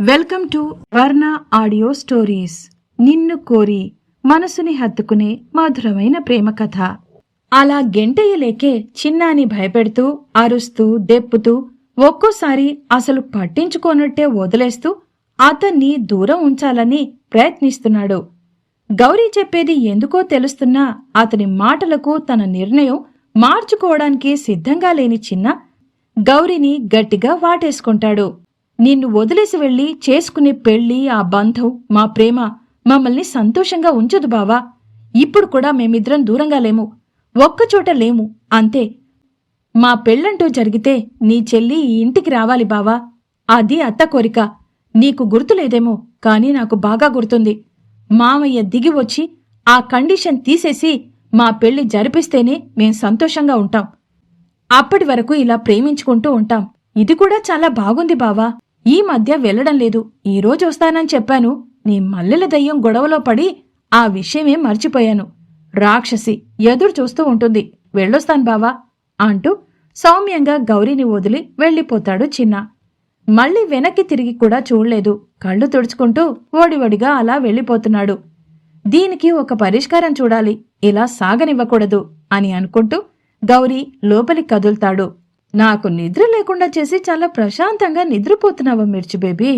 Welcome to Varna audio stories. నిన్ను కోరి మనసుని హత్తుకునే మధురమైన ప్రేమ కథ. అలా గెంటయ్యలేకే చిన్నాని భయపెడుతూ అరుస్తూ దెప్పుతూ ఒక్కోసారి అసలు పట్టించుకోనట్టే వదిలేస్తూ అతన్ని దూరం ఉంచాలని ప్రయత్నిస్తున్నాడు. గౌరీ చెప్పేది ఎందుకో తెలుస్తున్నా అతని మాటలకు తన నిర్ణయం మార్చుకోవడానికి సిద్ధంగా లేని చిన్న గౌరిని గట్టిగా వాటేసుకుంటాడు. నిన్ను వదిలేసి వెళ్ళి చేసుకునే పెళ్ళి ఆ బంధం మా ప్రేమ మమ్మల్ని సంతోషంగా ఉంచదు బావా. ఇప్పుడు కూడా మేమిద్దరం దూరంగా లేము. ఒక్కచోట లేము. అంతే. మా పెళ్ళంటూ జరిగితే నీ చెల్లి ఈ ఇంటికి రావాలి బావా. అది అత్త కోరిక. నీకు గుర్తులేదేమో కాని నాకు బాగా గుర్తుంది. మామయ్య దిగి వచ్చి ఆ కండిషన్ తీసేసి మా పెళ్ళి జరిపిస్తేనే మేం సంతోషంగా ఉంటాం. అప్పటి వరకు ఇలా ప్రేమించుకుంటూ ఉంటాం. ఇది కూడా చాలా బాగుంది బావా. ఈ మధ్య వెళ్ళడం లేదు. ఈ రోజు వస్తానని చెప్పాను. నీ మల్లెల దయ్యం గొడవలో పడి ఆ విషయమే మర్చిపోయాను. రాక్షసి ఎదురు చూస్తూ ఉంటుంది. వెళ్ళొస్తాను బావా అంటూ సౌమ్యంగా గౌరీని వదిలి వెళ్ళిపోతాడు చిన్న. మళ్ళీ వెనక్కి తిరిగి కూడా చూడలేదు. కళ్ళు తుడుచుకుంటూ ఓడివడిగా అలా వెళ్ళిపోతున్నాడు. దీనికి ఒక పరిష్కారం చూడాలి. ఇలా సాగనివ్వకూడదు అని అనుకుంటూ గౌరీ లోపలి కదులుతాడు. నాకు నిద్ర లేకుండా చేసి చాలా ప్రశాంతంగా నిద్రపోతున్నావా మిర్చి బేబీ?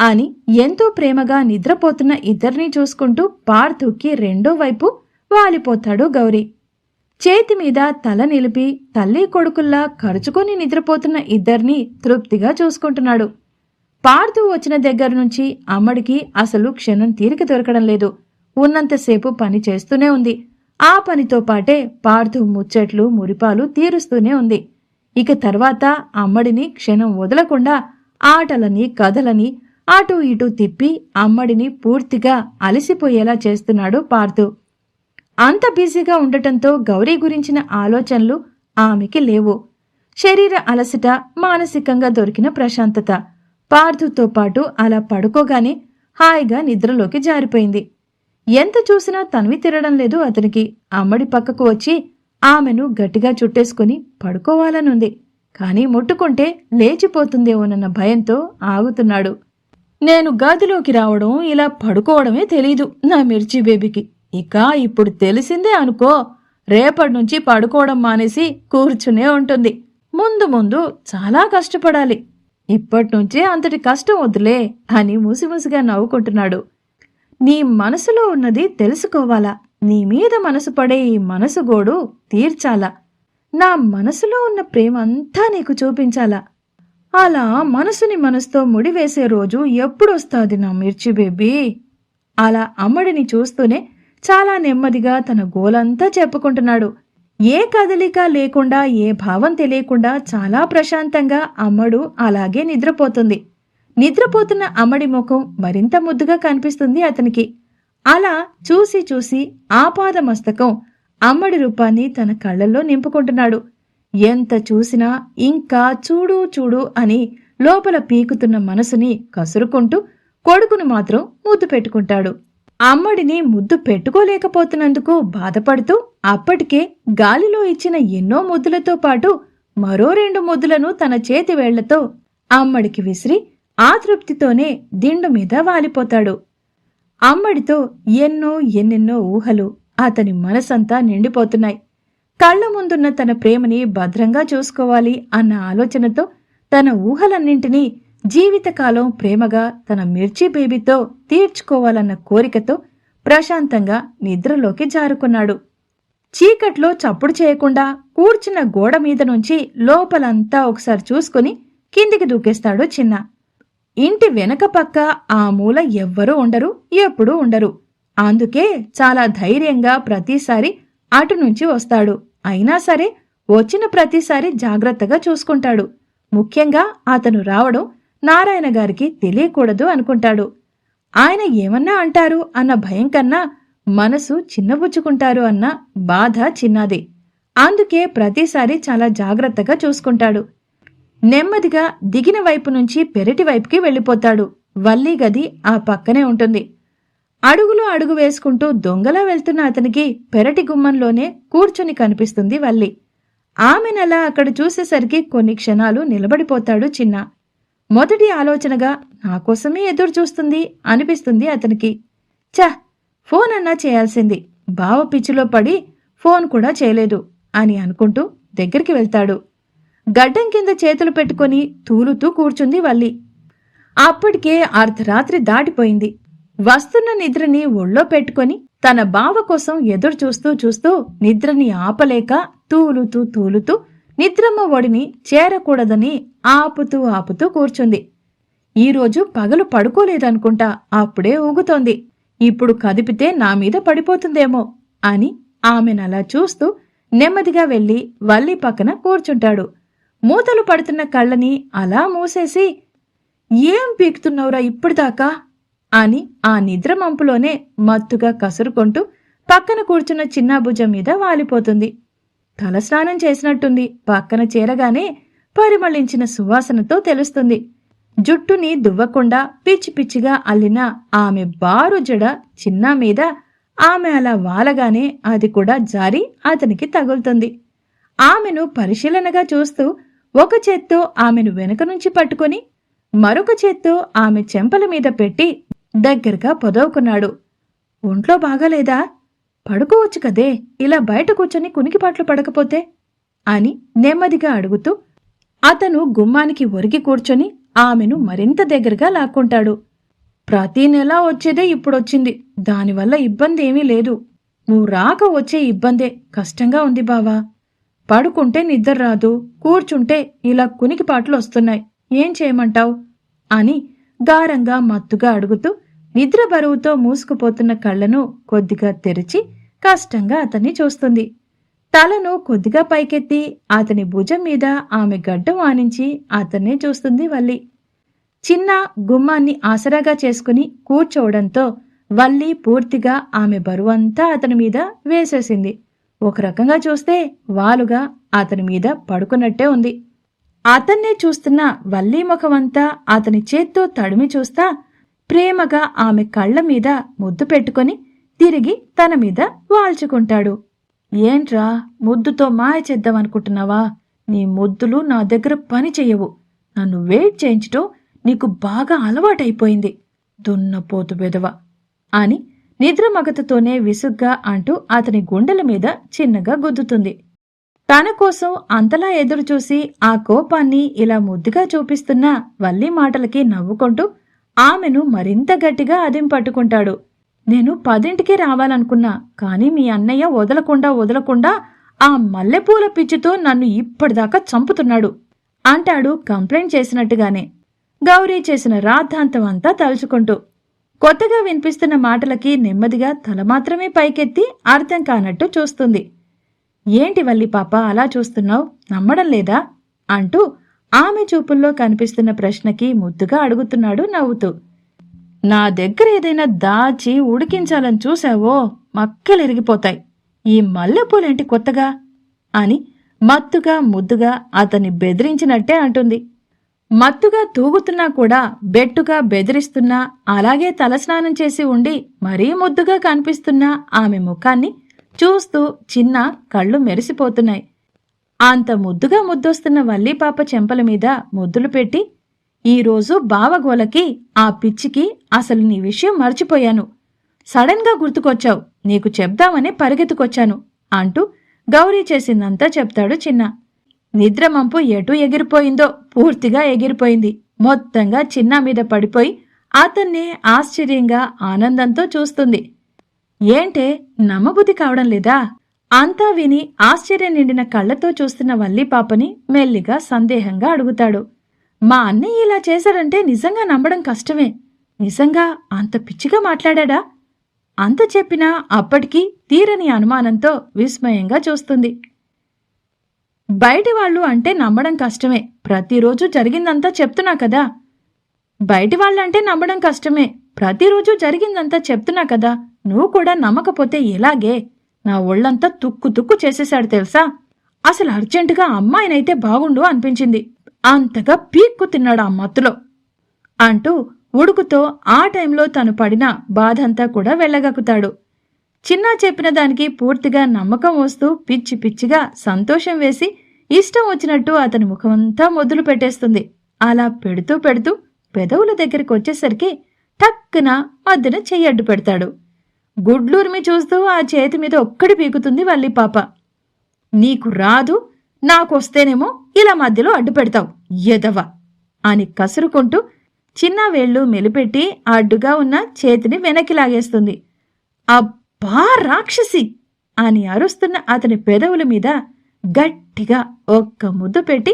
అని ఎంతో ప్రేమగా నిద్రపోతున్న ఇద్దరినీ చూసుకుంటూ పార్థుకి రెండో వైపు వాలిపోతాడు గౌరీ. చేతి మీద తల నిలిపి తల్లి కొడుకుల్లా ఖర్చుకొని నిద్రపోతున్న ఇద్దరినీ తృప్తిగా చూసుకుంటున్నాడు. పార్థు వచ్చిన దగ్గర నుంచి అమ్మడికి అసలు క్షణం తీరిక దొరకడం లేదు. ఉన్నంతసేపు పని చేస్తూనే ఉంది. ఆ పనితో పాటే పార్థు ముచ్చట్లు మురిపాలు తీరుస్తూనే ఉంది. ఇక తర్వాత అమ్మడిని క్షణం వదలకుండా ఆటలని కథలని అటూ ఇటూ తిప్పి అమ్మడిని పూర్తిగా అలసిపోయేలా చేస్తున్నాడు పార్థు. అంత బిజీగా ఉండటంతో గౌరీ గురించిన ఆలోచనలు ఆమెకి లేవు. శరీర అలసట మానసికంగా దొరికిన ప్రశాంతత. పార్థుతో పాటు అలా పడుకోగానే హాయిగా నిద్రలోకి జారిపోయింది. ఎంత చూసినా తనివి తిరగడం లేదు అతనికి. అమ్మడి పక్కకు వచ్చి ఆమెను గట్టిగా చుట్టేసుకుని పడుకోవాలనుంది. కాని ముట్టుకుంటే లేచిపోతుందేమోనన్న భయంతో ఆగుతున్నాడు. నేను గదిలోకి రావడం ఇలా పడుకోవడమే తెలీదు నా మిర్చి బేబీకి. ఇక ఇప్పుడు తెలిసిందే అనుకో రేపటి నుంచి పడుకోవడం మానేసి కూర్చునే ఉంటుంది. ముందు ముందు చాలా కష్టపడాలి. ఇప్పటినుంచే అంతటి కష్టం వద్దులే అని ముసిముసిగా నవ్వుకుంటున్నాడు. నీ మనసులో ఉన్నది తెలుసుకోవాలా? నీ మీద మనసు పడే ఈ మనసు గోడు తీర్చాలా. నా మనసులో ఉన్న ప్రేమ అంతా నీకు చూపించాలా. అలా మనసుని మనసుతో ముడివేసే రోజు ఎప్పుడొస్తాది నా మిర్చి బేబీ? అలా అమ్మడిని చూస్తూనే చాలా నెమ్మదిగా తన గోలంతా చెప్పుకుంటున్నాడు. ఏ కదలిక లేకుండా ఏ భావం తెలియకుండా చాలా ప్రశాంతంగా అమ్మడు అలాగే నిద్రపోతుంది. నిద్రపోతున్న అమ్మడి ముఖం మరింత ముద్దుగా కనిపిస్తుంది అతనికి. అలా చూసి చూసి ఆపాదమస్తకం అమ్మడి రూపాన్ని తన కళ్ళల్లో నింపుకుంటున్నాడు. ఎంత చూసినా ఇంకా చూడు చూడు అని లోపల పీకుతున్న మనసుని కసురుకుంటూ కొడుకును మాత్రం ముద్దు పెట్టుకుంటాడు. అమ్మడిని ముద్దు పెట్టుకోలేకపోతున్నందుకు బాధపడుతూ అప్పటికే గాలిలో ఇచ్చిన ఎన్నో ముద్దులతో పాటు మరో రెండు ముద్దులను తన చేతి వేళ్ళతో అమ్మడికి విసిరి ఆ తృప్తితోనే దిండు మీద వాలిపోతాడు. అమ్మడితో ఎన్నో ఎన్నెన్నో ఊహలు అతని మనసంతా నిండిపోతున్నాయి. కళ్ళ ముందున్న తన ప్రేమని భద్రంగా చూసుకోవాలి అన్న ఆలోచనతో తన ఊహలన్నింటినీ జీవితకాలం ప్రేమగా తన మిర్చి బేబీతో తీర్చుకోవాలన్న కోరికతో ప్రశాంతంగా నిద్రలోకి జారుకున్నాడు. చీకట్లో చప్పుడు చేయకుండా కూర్చున్న గోడ మీద నుంచి లోపలంతా ఒకసారి చూసుకుని కిందికి దూకేస్తాడు చిన్న. ఇంటి వెనక పక్క ఆ మూల ఎవ్వరూ ఉండరు ఎప్పుడూ ఉండరు. అందుకే చాలా ధైర్యంగా ప్రతిసారి అటు నుంచి వస్తాడు. అయినా సరే వచ్చిన ప్రతిసారి జాగ్రత్తగా చూసుకుంటాడు. ముఖ్యంగా అతను రావడం నారాయణ గారికి తెలియకూడదు అనుకుంటాడు. ఆయన ఏమన్నా అంటారు అన్న భయం కన్నా మనసు చిన్నబుచ్చుకుంటారు అన్న బాధ చిన్నది. అందుకే ప్రతిసారి చాలా జాగ్రత్తగా చూసుకుంటాడు. నెమ్మదిగా దిగిన వైపు నుంచి పెరటి వైపుకి వెళ్ళిపోతాడు. వల్లి గది ఆ పక్కనే ఉంటుంది. అడుగులో అడుగు వేసుకుంటూ దొంగలా వెళ్తున్న అతనికి పెరటి గుమ్మంలోనే కూర్చుని కనిపిస్తుంది వల్లి. ఆమెనలా అక్కడ చూసేసరికి కొన్ని క్షణాలు నిలబడిపోతాడు చిన్న. మొదటి ఆలోచనగా నా కోసమే ఎదురు చూస్తుంది అనిపిస్తుంది అతనికి. చ ఫోన్ అన్నా చేయాల్సింది. బావ పిచ్చిలో పడి ఫోన్ కూడా చేయలేదు అని అనుకుంటూ దగ్గరికి వెళ్తాడు. గడ్డం కింద చేతులు పెట్టుకొని తూలుతూ కూర్చుంది వల్లి. అప్పటికే అర్ధరాత్రి దాటిపోయింది. వస్తున్న నిద్రని ఒళ్ళో పెట్టుకొని తన బావ కోసం ఎదురు చూస్తూ చూస్తూ నిద్రని ఆపలేక తూలుతూ తూలుతూ నిద్రమ్మ ఒడిని చేరకూడదని ఆపుతూ ఆపుతూ కూర్చుంది. ఈరోజు పగలు పడుకోలేదనుకుంటా అప్పుడే ఊగుతోంది. ఇప్పుడు కదిపితే నా మీద పడిపోతుందేమో అని ఆమెనలా చూస్తూ నెమ్మదిగా వెళ్ళి వల్లి పక్కన కూర్చుంటాడు. మూతలు పడుతున్న కళ్ళని అలా మూసేసి ఏం పీకుతున్నావురా ఇప్పటిదాకా? అని ఆ నిద్ర మంపులోనే మత్తుగా కసురుకుంటూ పక్కన కూర్చున్న చిన్న భుజం మీద వాలిపోతుంది. తలస్నానం చేసినట్టుంది. పక్కన చేరగానే పరిమళించిన సువాసనతో తెలుస్తుంది. జుట్టుని దువ్వకుండా పిచ్చి పిచ్చిగా అల్లిన ఆమె బారు జడ చిన్న మీద ఆమె అలా వాలగానే అది కూడా జారి అతనికి తగులుతుంది. ఆమెను పరిశీలనగా చూస్తూ ఒక చేత్తో ఆమెను వెనుక నుంచి పట్టుకొని మరొక చేత్తో ఆమె చెంపల మీద పెట్టి దగ్గరగా పొదవుకున్నాడు. ఒంట్లో బాగాలేదా? పడుకోవచ్చు కదే ఇలా బయట కూర్చొని కునికిపాట్లు పడకపోతే? అని నెమ్మదిగా అడుగుతూ అతను గుమ్మానికి ఒరిగి కూర్చొని ఆమెను మరింత దగ్గరగా లాక్కుంటాడు. ప్రతి నెలా వచ్చేదే ఇప్పుడొచ్చింది దానివల్ల ఇబ్బంది ఏమీ లేదు. నువ్వు రాక వచ్చే ఇబ్బందే కష్టంగా ఉంది బావా. పడుకుంటే నిద్ర రాదు కూర్చుంటే ఇలా కునికిపాట్లు వస్తున్నాయి. ఏం చేయమంటావు? అని గారంగా మత్తుగా అడుగుతూ నిద్ర బరువుతో మూసుకుపోతున్న కళ్ళను కొద్దిగా తెరిచి కష్టంగా అతన్ని చూస్తుంది. తలను కొద్దిగా పైకెత్తి అతని భుజం మీద ఆమె గడ్డం ఆనించి అతన్నే చూస్తుంది వల్లి. చిన్న గుమ్మాన్ని ఆసరాగా చేసుకుని కూర్చోవడంతో వల్లి పూర్తిగా ఆమె బరువంతా అతని మీద వేసేసింది. ఒక రకంగా చూస్తే వాలుగా అతని మీద పడుకున్నట్టే ఉంది. అతన్నే చూస్తున్న వల్లీ ముఖమంతా అతని చేత్తో తడిమి చూస్తా ప్రేమగా ఆమె కళ్ళ మీద ముద్దు పెట్టుకొని తిరిగి తన మీద వాల్చుకుంటాడు. ఏంట్రా ముద్దుతో మాయ చేద్దామనుకుంటున్నావా? నీ ముద్దులు నా దగ్గర పని చెయ్యవు. నన్ను వెయిట్ చేయించటం నీకు బాగా అలవాటైపోయింది. దున్నపోతు బెదవ అని నిద్రమగతతోనే విసుగ్గా అంటూ అతని గుండెల మీద చిన్నగా గుద్దుతుంది. తన కోసం అంతలా ఎదురుచూసి ఆ కోపాన్ని ఇలా ముద్దుగా చూపిస్తున్న వల్లి మాటలకి నవ్వుకుంటూ ఆమెను మరింత గట్టిగా అదిం పట్టుకుంటాడు. నేను పదింటికి రావాలనుకున్నా కానీ మీ అన్నయ్య వదలకుండా వదలకుండా ఆ మల్లెపూల పిచ్చితో నన్ను ఇప్పటిదాకా చంపుతున్నాడు అంటాడు కంప్లైంట్ చేసినట్టుగానే. గౌరీ చేసిన రాద్ధాంతం అంతా తలుచుకుంటూ కొత్తగా వినిపిస్తున్న మాటలకి నెమ్మదిగా తల మాత్రమే పైకెత్తి అర్థం కానట్టు చూస్తుంది. ఏంటి వల్లి పాప అలా చూస్తున్నావు? నమ్మడం లేదా? అంటూ ఆమె చూపుల్లో కనిపిస్తున్న ప్రశ్నకి ముద్దుగా అడుగుతున్నాడు నవ్వుతూ. నా దగ్గర ఏదైనా దాచి ఉడికించాలని చూసావో మక్కలెరిగిపోతాయి ఈ మల్లెపూలేంటి కొత్తగా? అని మత్తుగా ముద్దుగా అతన్ని బెదిరించినట్టే అంటుంది. మత్తుగా తూగుతున్నా కూడా బెట్టుగా బెదిరిస్తున్నా అలాగే తలస్నానం చేసి ఉండి మరీ ముద్దుగా కనిపిస్తున్న ఆమె ముఖాన్ని చూస్తూ చిన్న కళ్ళు మెరిసిపోతున్నాయి. అంత ముద్దుగా ముద్దొస్తున్న వల్లీపాప చెంపల మీద ముద్దులు పెట్టి ఈరోజు బావగోలకి ఆ పిచ్చికి అసలు నీ విషయం మర్చిపోయాను. సడన్గా గుర్తుకొచ్చావు నీకు చెప్దామని పరిగెత్తుకొచ్చాను అంటూ గౌరీ చేసిందంతా చెప్తాడు చిన్న. నిద్రమంపు ఎటు ఎగిరిపోయిందో పూర్తిగా ఎగిరిపోయింది. మొత్తంగా చిన్న మీద పడిపోయి అతన్ని ఆశ్చర్యంగా ఆనందంతో చూస్తుంది. ఏంటే నమ్మబుద్ధి కావడం లేదా? అంతా విని ఆశ్చర్యం నిండిన కళ్ళతో చూస్తున్న వల్లి పాపని మెల్లిగా సందేహంగా అడుగుతాడు. మా అన్నయ్య ఇలా చేశాడంటే నిజంగా నమ్మడం కష్టమే. నిజంగా అంత పిచ్చిగా మాట్లాడా అంత చెప్పినా అప్పటికీ తీరని అనుమానంతో విస్మయంగా చూస్తుంది. బయటి వాళ్ళు అంటే నమ్మడం కష్టమే. ప్రతిరోజు జరిగిందంతా చెప్తున్నా కదా. బయటి వాళ్ళంటే నమ్మడం కష్టమే. ప్రతిరోజు జరిగిందంతా చెప్తున్నా కదా. నువ్వు కూడా నమ్మకపోతే ఎలాగే? నా ఒళ్ళంతా తుక్కు తుక్కు చేసేశాడు తెలుసా? అసలు అర్జెంటుగా అమ్మాయినైతే బాగుండు అనిపించింది. అంతగా పీక్కు తిన్నాడు ఆ మత్తులో. అంటూ ఉడుకుతో ఆ టైంలో తను పడిన బాధంతా కూడా వెళ్ళగక్కుతాడు. చిన్నా చెప్పిన దానికి పూర్తిగా నమ్మకం వస్తూ పిచ్చి పిచ్చిగా సంతోషం వేసి ఇష్టం వచ్చినట్టు అతని ముఖమంతా మొదలు పెట్టేస్తుంది. అలా పెడుతూ పెడుతూ పెదవుల దగ్గరికి వచ్చేసరికి టక్కున మధ్యన చెయ్యి అడ్డు పెడతాడు. గుడ్లూరిమి చూస్తూ ఆ చేతి మీద ఒక్కడి పీకుతుంది వల్లి పాప. నీకు రాదు నాకొస్తేనేమో ఇలా మధ్యలో అడ్డు పెడతావు ఎదవ అని కసురుకుంటూ చిన్న వేళ్ళు మెలిపెట్టి అడ్డుగా ఉన్న చేతిని వెనక్కి లాగేస్తుంది. రాక్షసి అని అరుస్తున్న అతని పెదవుల మీద గట్టిగా ఒక్క ముద్దు పెట్టి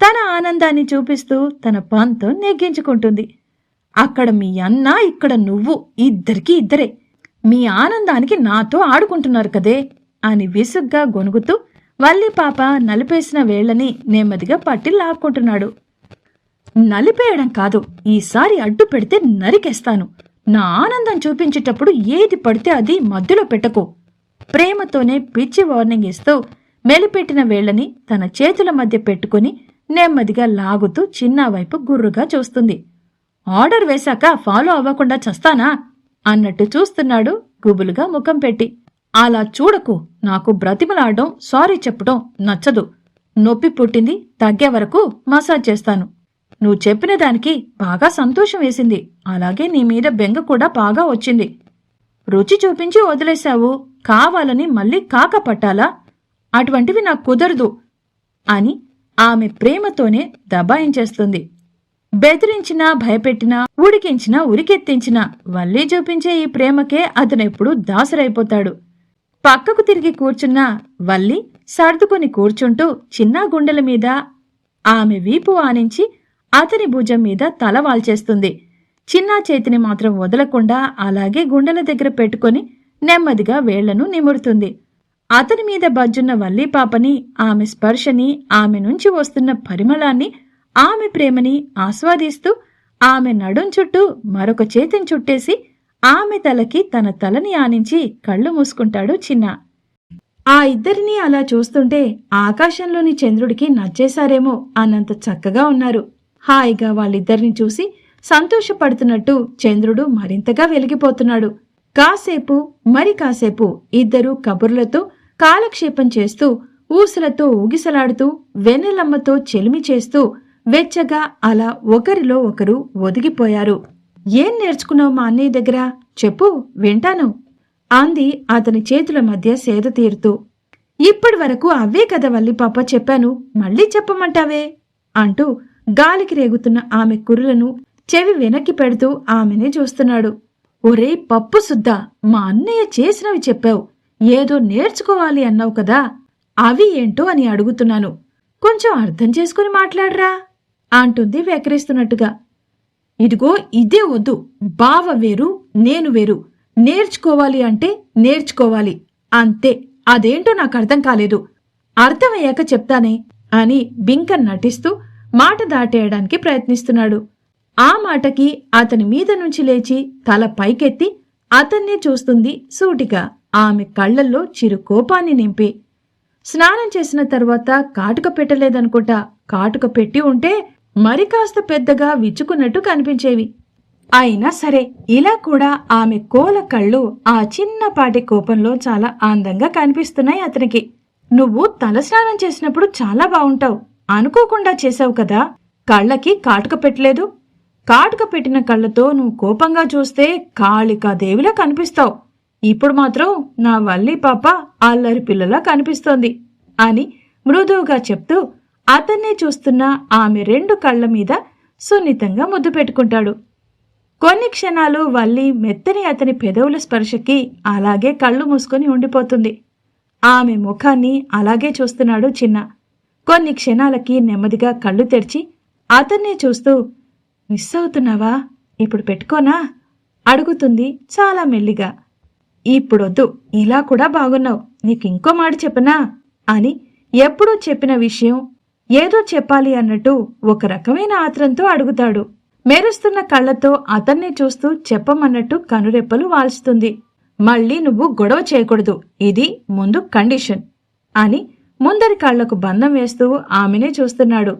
తన ఆనందాన్ని చూపిస్తూ తన పాన్తో నెగ్గించుకుంటుంది. అక్కడ మీ అన్న ఇక్కడ నువ్వు ఇద్దరికి ఇద్దరే. మీ ఆనందానికి నాతో ఆడుకుంటున్నారు కదే అని విసుగ్గా గొనుగుతూ వల్లి పాప నలిపేసిన వేళ్ళని నెమ్మదిగా పట్టి లాక్కుంటున్నాడు. నలిపేయడం కాదు ఈసారి అడ్డు పెడితే నరికేస్తాను. నా ఆనందం చూపించేటప్పుడు ఏది పడితే అది మధ్యలో పెట్టకో. ప్రేమతోనే పిచ్చి వార్నింగ్ ఇస్తూ మెలిపెట్టిన వేళ్ళని తన చేతుల మధ్య పెట్టుకుని నెమ్మదిగా లాగుతూ చిన్నా వైపు గుర్రుగా చూస్తుంది. ఆర్డర్ వేశాక ఫాలో అవ్వకుండా చస్తానా? అన్నట్టు చూస్తున్నాడు గుబులుగా ముఖం పెట్టి. అలా చూడకు నాకు బ్రతిమలాడడం సారీ చెప్పడం నచ్చదు. నొప్పి పుట్టింది తగ్గే వరకు మసాజ్ చేస్తాను. నువ్వు చెప్పిన దానికి బాగా సంతోషం వేసింది. అలాగే నీ మీద బెంగ కూడా బాగా వచ్చింది. రుచి చూపించి వదిలేశావు. కావాలని మళ్ళీ కాక పట్టాలా? అటువంటివి నాకు కుదరదు అని ఆమె ప్రేమతోనే దబాయించేస్తుంది. బెదిరించినా భయపెట్టినా ఉడికించినా ఉరికెత్తించినా వల్లీ చూపించే ఈ ప్రేమకే అతనెప్పుడు దాసరైపోతాడు. పక్కకు తిరిగి కూర్చున్న వల్లి సర్దుకొని కూర్చుంటూ చిన్న గుండెల మీద ఆమె వీపు ఆనించి అతని భుజం మీద తల వాల్చేస్తుంది. చిన్నా చేతిని మాత్రం వదలకుండా అలాగే గుండెల దగ్గర పెట్టుకొని నెమ్మదిగా వేళ్ళను నిమురుతుంది. అతని మీద బజ్జున్న వల్లి పాపని ఆమె స్పర్శని ఆమె నుంచి వస్తున్న పరిమళాన్ని ఆమె ప్రేమని ఆస్వాదిస్తూ ఆమె నడుం చుట్టూ మరొక చేతిని చుట్టేసి ఆమె తలకి తన తలని ఆనించి కళ్ళు మూసుకుంటాడు చిన్న. ఆ ఇద్దరినీ అలా చూస్తుంటే ఆకాశంలోని చంద్రుడికి నచ్చేశారేమో అన్నంత చక్కగా ఉన్నారు. హాయిగా వాళ్ళిద్దరిని చూసి సంతోషపడుతున్నట్టు చంద్రుడు మరింతగా వెలిగిపోతున్నాడు. కాసేపు మరి కాసేపు ఇద్దరూ కబుర్లతో కాలక్షేపం చేస్తూ ఊసలతో ఊగిసలాడుతూ వెన్నెలమ్మతో చెలిమి చేస్తూ వెచ్చగా అలా ఒకరిలో ఒకరు ఒదిగిపోయారు. ఏం నేర్చుకున్నావు మా అన్నయ్య దగ్గర? చెప్పు వింటాను. అంది అతని చేతుల మధ్య సేద తీరుతూ. ఇప్పటి వరకు అవే కదా వల్లి పాప చెప్పాను మళ్ళీ చెప్పమంటావే? అంటూ గాలికి రేగుతున్న ఆమె కురులను చెవి వెనక్కి పెడుతూ ఆమెనే చూస్తున్నాడు. ఒరే పప్పు సుద్దా మా అన్నయ్య చేసినవి చెప్పావు. ఏదో నేర్చుకోవాలి అన్నావు కదా. అవి ఏంటో అని అడుగుతున్నాను. కొంచెం అర్థం చేసుకుని మాట్లాడరా అంటుంది వెకరిస్తున్నట్టుగా. ఇదిగో ఇదే వద్దు. బావ వేరు నేను వేరు. నేర్చుకోవాలి అంటే నేర్చుకోవాలి. అంతే. అదేంటో నాకు అర్థం కాలేదు. అర్థమయ్యాక చెప్తానే అని బింకన్ నటిస్తూ మాట దాటేయడానికి ప్రయత్నిస్తున్నాడు. ఆ మాటకి అతని మీద నుంచి లేచి తల పైకెత్తి అతన్నే చూస్తుంది సూటిగా. ఆమె కళ్ళల్లో చిరు కోపాన్ని నింపి. స్నానం చేసిన తర్వాత కాటుక పెట్టలేదనుకుంటా. కాటుక పెట్టి ఉంటే మరి కాస్త పెద్దగా విచ్చుకున్నట్టు కనిపించేవి. అయినా సరే ఇలా కూడా ఆమె కోల కళ్ళు ఆ చిన్నపాటి కోపంలో చాలా అందంగా కనిపిస్తున్నాయి అతనికి. నువ్వు తలస్నానం చేసినప్పుడు చాలా బాగుంటావు అనుకోకుండా చేసావు కదా. కళ్ళకి కాటుక పెట్టలేదు. కాటుక పెట్టిన కళ్ళతో నువ్వు కోపంగా చూస్తే కాళికాదేవిలా కనిపిస్తావు. ఇప్పుడు మాత్రం నా వల్లి పాప అల్లరి పిల్లలా కనిపిస్తోంది అని మృదువుగా చెప్తూ అతన్నే చూస్తున్న ఆమె రెండు కళ్ళ మీద సున్నితంగా ముద్దు పెట్టుకుంటాడు. కొన్ని క్షణాలు వల్లి మెత్తని అతని పెదవుల స్పర్శకి అలాగే కళ్ళు మూసుకొని ఉండిపోతుంది. ఆమె ముఖాన్ని అలాగే చూస్తున్నాడు చిన్న. కొన్ని క్షణాలకి నెమ్మదిగా కళ్ళు తెరిచి అతన్నే చూస్తూ మిస్ అవుతున్నావా? ఇప్పుడు పెట్టుకోనా? అడుగుతుంది చాలా మెల్లిగా. ఇప్పుడొద్దు ఇలా కూడా బాగున్నావు నీకు ఇంకో మాట చెప్పనా? అని ఎప్పుడూ చెప్పిన విషయం ఏదో చెప్పాలి అన్నట్టు ఒక రకమైన ఆత్రంతో అడుగుతాడు. మెరుస్తున్న కళ్ళతో అతన్ని చూస్తూ చెప్పమన్నట్టు కనురెప్పలు వాల్చుతుంది. మళ్ళీ నువ్వు గొడవ చేయకూడదు ఇది ముందు కండిషన్ అని ముందరి కాళ్ళకు బంధం వేస్తూ ఆమెనే చూస్తున్నాడు.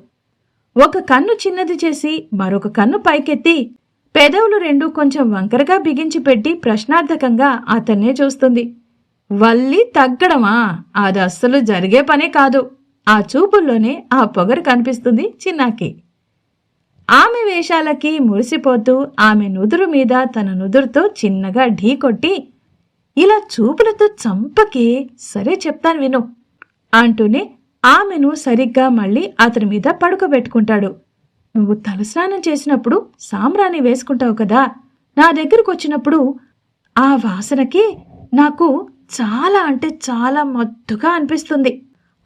ఒక కన్ను చిన్నది చేసి మరొక కన్ను పైకెత్తి పెదవులు రెండు కొంచెం వంకరగా బిగించి పెట్టి ప్రశ్నార్థకంగా అతన్నే చూస్తుంది. వల్లి తగ్గడమా? అది అస్సలు జరిగే పనే కాదు. ఆ చూపుల్లోనే ఆ పొగరు కనిపిస్తుంది చిన్నాకి. ఆమె వేషాలకి మురిసిపోతూ ఆమె నుదురు మీద తన నుదురుతో చిన్నగా ఢీ కొట్టి ఇలా చూపులతో చంపకి సరే చెప్తాను విను. అంటూనే ఆమెను సరిగ్గా మళ్ళీ అతని మీద పడుకోబెట్టుకుంటాడు. నువ్వు తలస్నానం చేసినప్పుడు సాంబ్రాణి వేసుకుంటావు కదా? నా దగ్గరకు వచ్చినప్పుడు ఆ వాసనకి నాకు చాలా అంటే చాలా మత్తుగా అనిపిస్తుంది.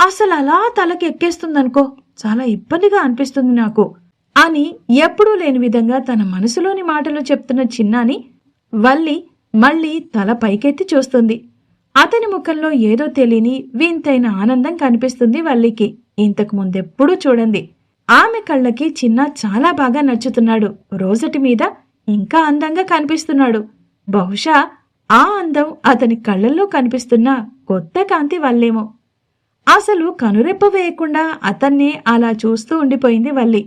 అసలు అలా తలకి ఎక్కేస్తుందనుకో చాలా ఇబ్బందిగా అనిపిస్తుంది నాకు అని ఎప్పుడూ లేని విధంగా తన మనసులోని మాటలు చెప్తున్న చిన్నాని వల్లి మళ్ళీ తల పైకెత్తి చూస్తుంది. అతని ముఖంలో ఏదో తెలియని వింతైన ఆనందం కనిపిస్తుంది వల్లికి. ఇంతకు ముందెప్పుడూ చూడండి. ఆమె కళ్ళకి చిన్న చాలా బాగా నచ్చుతున్నాడు. రోజటి మీద ఇంకా అందంగా కనిపిస్తున్నాడు. బహుశా ఆ అందం అతని కళ్ళల్లో కనిపిస్తున్న కొత్త కాంతి వల్లేమో. అసలు కనురెప్ప వేయకుండా అతన్నే అలా చూస్తూ ఉండిపోయింది వల్లి.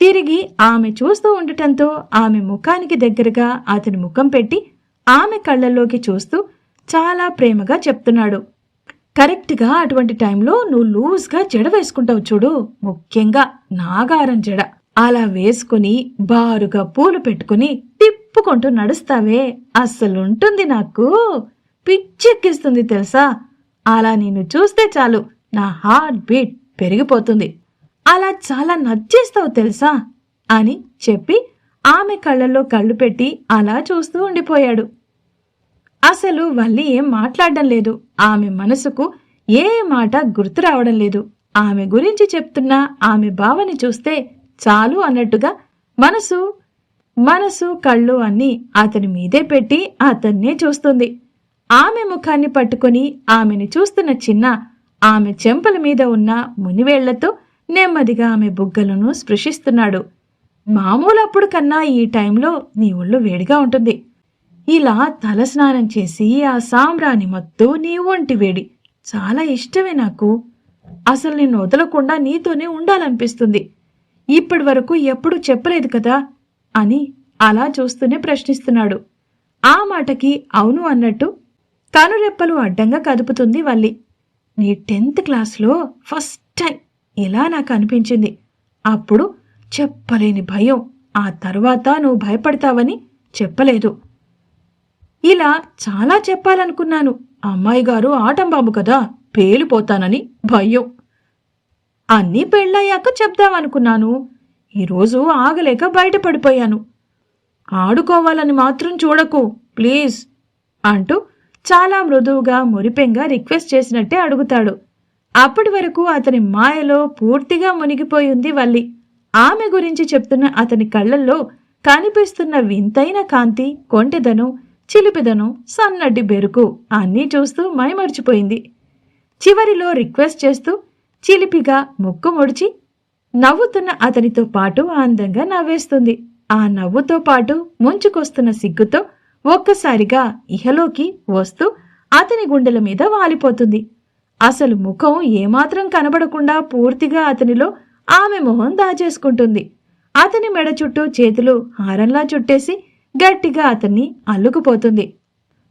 తిరిగి ఆమె చూస్తూ ఉండటంతో ఆమె ముఖానికి దగ్గరగా అతని ముఖం పెట్టి ఆమె కళ్ళల్లోకి చూస్తూ చాలా ప్రేమగా చెప్తున్నాడు. కరెక్ట్గా అటువంటి టైంలో నువ్వు లూజ్గా జడ వేసుకుంటావు చూడు. ముఖ్యంగా నాగారం జడ. అలా వేసుకుని బారుగా పూలు పెట్టుకుని తిప్పుకుంటూ నడుస్తావే. అస్సలుంటుంది నాకు. పిచ్చెక్కిస్తుంది తెలుసా? అలా నిన్ను చూస్తే చాలు. నా హార్ట్ బీట్ పెరిగిపోతుంది. అలా చాలా నచ్చేస్తావు తెలుసా? అని చెప్పి ఆమె కళ్ళల్లో కళ్ళు పెట్టి అలా చూస్తూ ఉండిపోయాడు. అసలు వల్లి ఏం మాట్లాడడం లేదు. ఆమె మనసుకు ఏ మాట గుర్తు రావడం లేదు. ఆమె గురించి చెప్తున్న ఆమె భావని చూస్తే చాలు అన్నట్టుగా మనసు మనసు కళ్ళు అన్నీ అతని మీదే పెట్టి అతన్నే చూస్తుంది. ఆమె ముఖాన్ని పట్టుకొని ఆమెను చూస్తున్న చిన్న ఆమె చెంపల మీద ఉన్న మునివేళ్ళతో నెమ్మదిగా ఆమె బుగ్గలను స్పృశిస్తున్నాడు. మామూలప్పుడు కన్నా ఈ టైంలో నీ ఒళ్ళు వేడిగా ఉంటుంది. ఇలా తలస్నానం చేసి ఆ సాంబ్రాణి మత్తు నీ ఒంటి వేడి. చాలా ఇష్టమే నాకు. అసలు నేను వదలకుండా నీతోనే ఉండాలనిపిస్తుంది. ఇప్పటి వరకు ఎప్పుడూ చెప్పలేదు కదా? అని అలా చూస్తూనే ప్రశ్నిస్తున్నాడు. ఆ మాటకి అవును అన్నట్టు కనురెప్పలు అడ్డంగా కదుపుతుంది వల్లి. నీ టెన్త్ క్లాస్లో ఫస్ట్ టైం ఇలా నాకు అనిపించింది. అప్పుడు చెప్పలేని భయం. ఆ తర్వాత నువ్వు భయపడతావని చెప్పలేదు. ఇలా చాలా చెప్పాలనుకున్నాను. అమ్మాయి గారు ఆటంబాబు కదా పేలిపోతానని భయం. అన్నీ పెళ్ళయ్యాక చెప్దామనుకున్నాను. ఈరోజు ఆగలేక బయటపడిపోయాను. ఆడుకోవాలని మాత్రం చూడకు ప్లీజ్ అంటూ చాలా మృదువుగా మురిపెంగా రిక్వెస్ట్ చేసినట్టే అడుగుతాడు. అప్పటి వరకు అతని మాయలో పూర్తిగా మునిగిపోయింది వల్లి. ఆమె గురించి చెప్తున్న అతని కళ్ళల్లో కనిపిస్తున్న వింతైన కాంతి కొంటెదను చిలిపిదను సన్నడ్డి బెరుకు అన్నీ చూస్తూ మైమర్చిపోయింది. చివరిలో రిక్వెస్ట్ చేస్తూ చిలిపిగా ముక్కు ముడిచి నవ్వుతున్న అతనితో పాటు అందంగా నవ్వేస్తుంది. ఆ నవ్వుతో పాటు ముంచుకొస్తున్న సిగ్గుతో ఒక్కసారిగా ఇహలోకి వస్తూ అతని గుండెల మీద వాలిపోతుంది. అసలు ముఖం ఏమాత్రం కనబడకుండా పూర్తిగా అతనిలో ఆమె మొహం దాచేసుకుంటుంది. అతని మెడ చుట్టూ చేతులు హారంలా చుట్టేసి గట్టిగా అతన్ని అల్లుకుపోతుంది.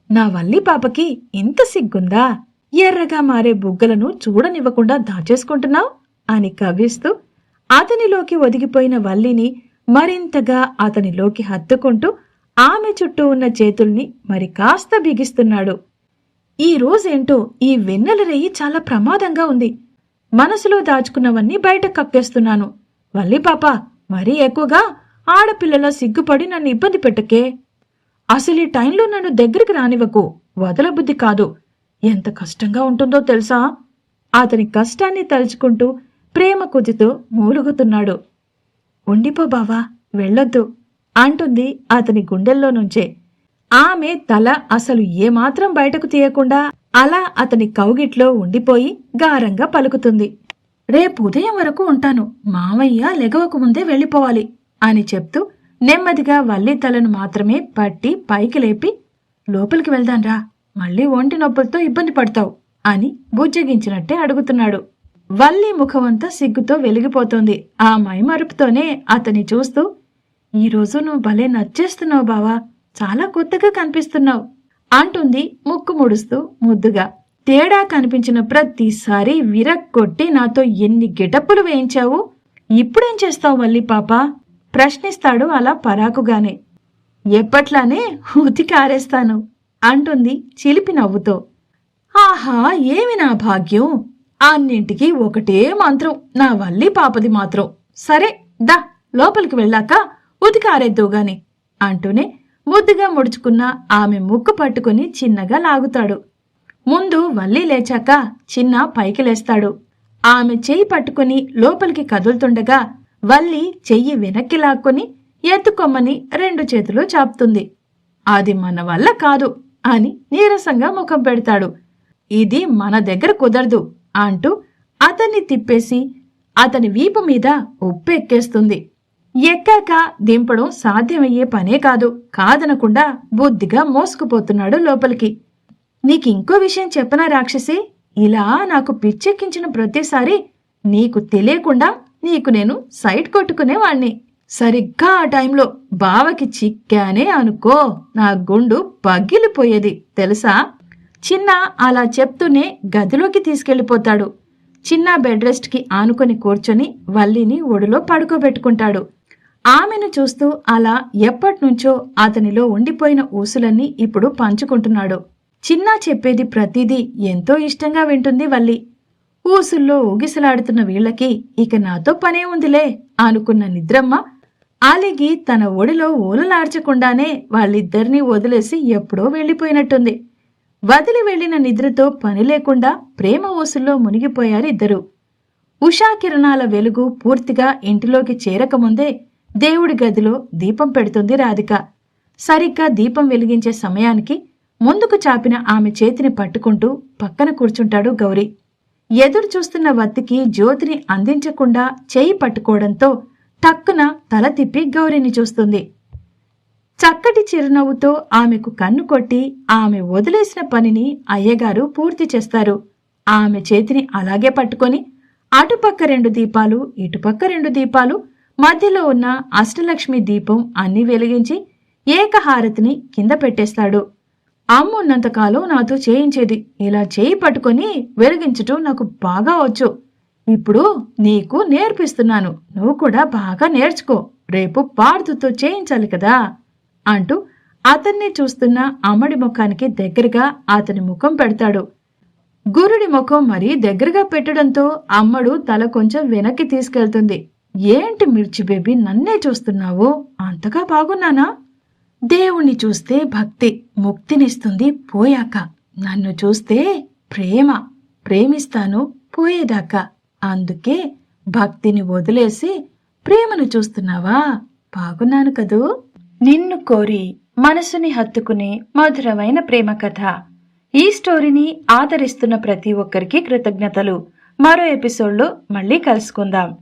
నా వల్లి పాపకి ఇంత సిగ్గుందా? ఎర్రగా మారే బుగ్గలను చూడనివ్వకుండా దాచేసుకుంటున్నావు? అని కవ్విస్తూ అతనిలోకి ఒదిగిపోయిన వల్లిని మరింతగా అతనిలోకి హత్తుకుంటూ ఆమె చుట్టూ ఉన్న చేతుల్ని మరి కాస్త బిగిస్తున్నాడు. ఈ రోజేంటో ఈ వెన్నెల రేయి చాలా ప్రమాదంగా ఉంది. మనసులో దాచుకున్నవన్నీ బయట కక్కేస్తున్నాను వల్లి పాప మరీ ఎక్కువగా ఆడపిల్లల సిగ్గుపడి నన్ను ఇబ్బంది పెట్టకే. అసలు ఈ టైంలో నన్ను దగ్గరికి రానివ్వకు. వదలబుద్ధి కాదు. ఎంత కష్టంగా ఉంటుందో తెలుసా? అతని కష్టాన్ని తలుచుకుంటూ ప్రేమ కుదితో మూలుగుతున్నాడు. ఉండిపో బావా వెళ్ళొద్దు అంటుంది అతని గుండెల్లో నుంచే. ఆమె తల అసలు ఏమాత్రం బయటకు తీయకుండా అలా అతని కౌగిట్లో ఉండిపోయి గారంగా పలుకుతుంది. రేపు ఉదయం వరకు ఉంటాను. మావయ్య లెగవకు ముందే వెళ్ళిపోవాలి. అని చెప్తూ నెమ్మదిగా వల్లి తలను మాత్రమే పట్టి పైకి లేపి లోపలికి వెళ్దాన్రా మళ్ళీ ఒంటి నొప్పులతో ఇబ్బంది పడతావు అని బుజ్జగించినట్టే అడుగుతున్నాడు. వల్లి ముఖమంతా సిగ్గుతో వెలిగిపోతోంది. ఆ మైమరుపుతోనే అతని చూస్తూ ఈరోజు నువ్వు భలే నచ్చేస్తున్నావు బావా చాలా కొత్తగా కనిపిస్తున్నావు అంటుంది ముక్కు ముడుస్తూ ముద్దుగా. తేడా కనిపించిన ప్రతిసారి విరక్కొట్టి నాతో ఎన్ని గిటప్పులు వేయించావు? ఇప్పుడేం చేస్తావు వల్లి పాప? ప్రశ్నిస్తాడు అలా పరాకుగానే. ఎప్పట్లానే ఉతికి ఆరేస్తాను అంటుంది చిలిపి నవ్వుతో. ఆహా ఏమి నా భాగ్యం? అన్నింటికి ఒకటే మంత్రం నా వల్లి పాపది మాత్రం. సరే దా లోపలికి వెళ్ళాక ఉతికారేద్దు గాని అంటూనే ముద్దుగా ముడుచుకున్న ఆమె ముక్కు పట్టుకుని చిన్నగా లాగుతాడు. ముందు వల్లి లేచాక చిన్న పైకి లేస్తాడు. ఆమె చేయి పట్టుకుని లోపలికి కదులుతుండగా వల్లి చెయ్యి వెనక్కి లాక్కొని ఎత్తుకొమ్మని రెండు చేతులు చాపుతుంది. అది మన వల్ల కాదు అని నీరసంగా ముఖం పెడతాడు. ఇది మన దగ్గర కుదరదు అంటూ అతన్ని తిప్పేసి అతని వీపు మీద ఉప్పు ఎక్కేస్తుంది ఎక్కాక దింపడం సాధ్యమయ్యే పనే కాదు కాదనకుండా బుద్ధిగా మోసుకుపోతున్నాడు లోపలికి. నీకింకో విషయం చెప్పనా రాక్షసి? ఇలా నాకు పిచ్చెక్కించిన ప్రతిసారి నీకు తెలియకుండా నీకు నేను సైట్ కొట్టుకునేవాణ్ణి సరిగ్గా ఆ టైంలో బావకి చిక్కానే అనుకో. నా గుండు పగిలిపోయేది తెలుసా? చిన్న అలా చెప్తూనే గదిలోకి తీసుకెళ్ళిపోతాడు చిన్న బెడ్ రెస్ట్కి ఆనుకొని కూర్చొని వల్లిని ఒడిలో పడుకోబెట్టుకుంటాడు. ఆమెను చూస్తూ అలా ఎప్పటినుంచో అతనిలో ఉండిపోయిన ఊసులన్నీ ఇప్పుడు పంచుకుంటున్నాడు. చిన్న చెప్పేది ప్రతిదీ ఎంతో ఇష్టంగా వింటుంది వల్లి. ఊసుల్లో ఊగిసలాడుతున్న వీళ్ళకి ఇక నాతో పనే ఉందిలే అనుకున్న నిద్రమ్మ ఆలిగి తన ఒడిలో ఓలలాడ్చకుండానే వాళ్ళిద్దరినీ వదిలేసి ఎప్పుడో వెళ్ళిపోయినట్టుంది. వదిలి వెళ్ళిన నిద్రతో పని లేకుండా ప్రేమ ఊసుల్లో మునిగిపోయారు ఇద్దరు. ఉషా కిరణాల వెలుగు పూర్తిగా ఇంటిలోకి చేరకముందే దేవుడి గదిలో దీపం పెడుతుంది రాధిక. సరిగ్గా దీపం వెలిగించే సమయానికి ముందుకు చాపిన ఆమె చేతిని పట్టుకుంటూ పక్కన కూర్చుంటాడు గౌరీ. ఎదురు చూస్తున్న వత్తికి జ్యోతిని అందించకుండా చేయి పట్టుకోవడంతో టక్కున తల తిప్పి గౌరీని చూస్తుంది. చక్కటి చిరునవ్వుతో ఆమెకు కన్ను కొట్టి ఆమె వదిలేసిన పనిని అయ్యగారు పూర్తి చేస్తారు. ఆమె చేతిని అలాగే పట్టుకొని అటుపక్క రెండు దీపాలు ఇటుపక్క రెండు దీపాలు మధ్యలో ఉన్న అష్టలక్ష్మి దీపం అన్ని వెలిగించి ఏకహారతిని కింద పెట్టేస్తాడు. అమ్మున్నంతకాలం నాతో చేయించేది. ఇలా చేయి పట్టుకొని వెలిగించటం నాకు బాగా వచ్చు. ఇప్పుడు నీకు నేర్పిస్తున్నాను. నువ్వు కూడా బాగా నేర్చుకో. రేపు పార్దుతో చేయించాలి కదా? అంటూ అతన్ని చూస్తున్న అమ్మడి ముఖానికి దగ్గరగా అతని ముఖం పెడతాడు. గురుడి ముఖం మరీ దగ్గరగా పెట్టడంతో అమ్మడు తల కొంచెం వెనక్కి తీసుకెళ్తుంది. ఏంటి మిర్చి బేబీ నన్నే చూస్తున్నావు? అంతగా బాగున్నానా? దేవుణ్ణి చూస్తే భక్తి ముక్తినిస్తుంది పోయాక. నన్ను చూస్తే ప్రేమ ప్రేమిస్తాను పోయేదాకా. అందుకే భక్తిని వదిలేసి ప్రేమను చూస్తున్నావా? బాగున్నాను కదూ? నిన్ను కోరి మనసుని హత్తుకునే మధురమైన ప్రేమ కథ. ఈ స్టోరీని ఆదరిస్తున్న ప్రతి ఒక్కరికి కృతజ్ఞతలు. మరో ఎపిసోడ్లో మళ్ళీ కలుసుకుందాం.